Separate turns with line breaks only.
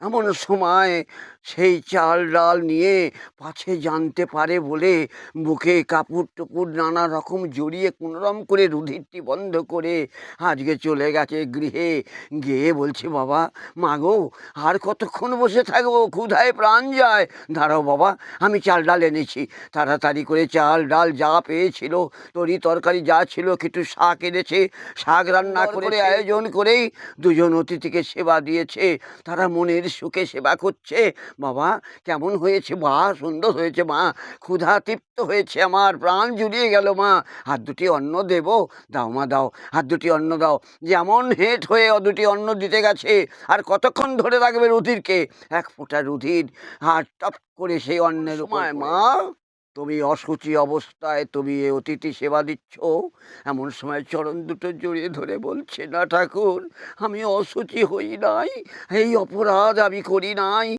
এমন সময় সেই চাল ডাল নিয়ে পাছে জানতে পারে বলে বুকে কাপড় টুকুর নানা রকম জড়িয়ে কোনোরম করে রুধিরটি বন্ধ করে আজকে চলে গেছে গৃহে। গিয়ে বলছে বাবা মাগো আর কতক্ষণ বসে থাকব? ক্ষুধায় প্রাণ যায়। দাঁড়াও বাবা আমি চাল ডাল এনেছি। তাড়াতাড়ি করে চাল ডাল যা পেয়েছিল তরি তরকারি যা ছিল কিছু শাক এনেছে। শাক রান্না করে আয়োজন করেই দুজন অতিথিকে সেবা দিয়েছে। তারা মনের সুখে সেবা করছে। বাবা কেমন হয়েছে মা সুন্দর হয়েছে মা। ক্ষুধা তৃপ্ত হয়েছে আমার। প্রাণ জুড়িয়ে গেল মা। হাত দুটি অন্ন দেব? দাও মা দাও। হাত দুটি অন্ন দাও। যেমন হেঁট হয়ে ও দুটি অন্ন দিতে গেছে আর কতক্ষণ ধরে রাখবে রুধিরকে? এক ফোঁটা রুধির আর টপ করে সেই অন্নের উপায় মা তুমি অসুচি অবস্থায় তুমি অতিথি সেবা দিচ্ছ। এমন সময় চরণ দুটো জড়িয়ে ধরে বলছে, না ঠাকুর, আমি অসুচি হই নাই, এই অপরাধ আমি করি নাই।